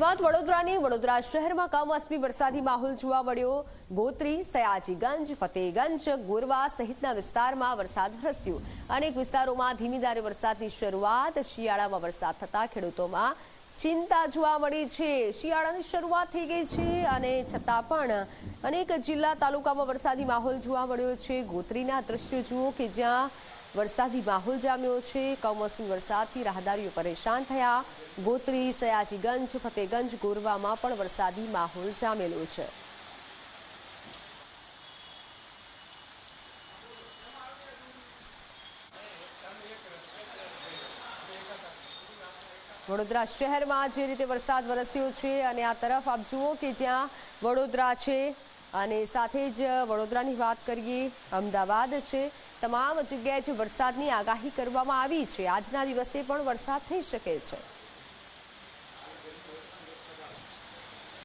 વાત વડોદરાની. વડોદરા શહેરમાં કમોસમી વરસાદી માહોલ જોવા મળ્યો. ગોત્રી, સયાજીગંજ, ફતેહગંજ, ગોરવા સહિતના વિસ્તારમાં વરસાદ વરસ્યો. અનેક વિસ્તારોમાં ધીમી ધારે વરસાદની શરૂઆત. શિયાળામાં વરસાદ થતા ખેડૂતોમાં ચિંતા જોવા મળી છે. શિયાળાની શરૂઆત થઈ ગઈ છે અને છતાં પણ અનેક જિલ્લા તાલુકામાં વરસાદી માહોલ જોવા મળ્યો છે. ગોત્રીના દ્રશ્યો જુઓ કે જ્યાં વરસાદી માહોલ જામ્યો છે. કમોસમી વરસાદથી રાહદારીઓ પરેશાન થયા. ગોત્રી સયાજીગંજ, ફતેગંજ, ગોરવામાં પણ વરસાદી માહોલ જામેલો છે. વડોદરા શહેરમાં જે રીતે વરસાદ વરસ્યો છે અને આ તરફ આપ જુઓ કે જ્યાં વડોદરા છે અને સાથે જ વડોદરાની વાત કરીએ, અમદાવાદ છે. તમામ જગ્યાએ જે વરસાદની આગાહી કરવામાં આવી છે, આજના દિવસે પણ વરસાદ થઈ શકે છે.